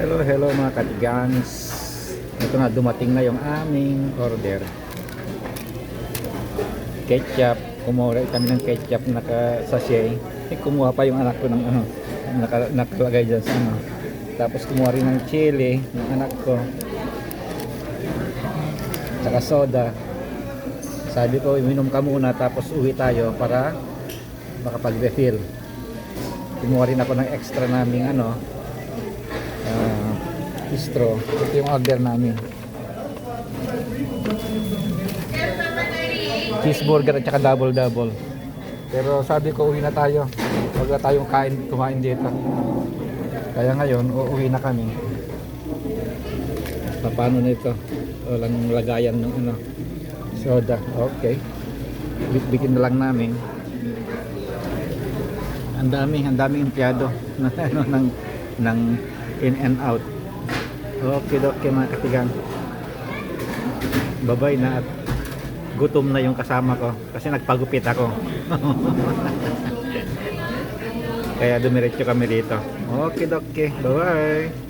Hello, hello mga katigans. Ito na, dumating na yung aming order. Ketchup. Kumuha kami ng ketchup na naka-sachet. Eh, kumuha pa yung anak ko ng ano, naka, nakalagay dyan sa ano. Tapos kumuha rin ng chili ng anak ko. Tsaka soda. Sabi ko, uminom ka muna tapos uwi tayo para makapag-refill. Kumuha rin ako ng extra naming ano, ah, straw. Ito yung order namin. Cheeseburger at saka double-double. Pero sabi ko, uwi na tayo. Huwag na tayong kain, kumain dito. Kaya ngayon, uuwi na kami. Paano na ito? Walang lagayan ng ano, soda. Okay. Bitbitin na lang namin. Ang dami, ang daming empleyado na ano ng ng in and out. Okay, okay mga katigan. Babay na at gutom na yung kasama ko kasi nagpagupit ako. Kaya dumiretso kami rito. Okay, okay. Bye-bye.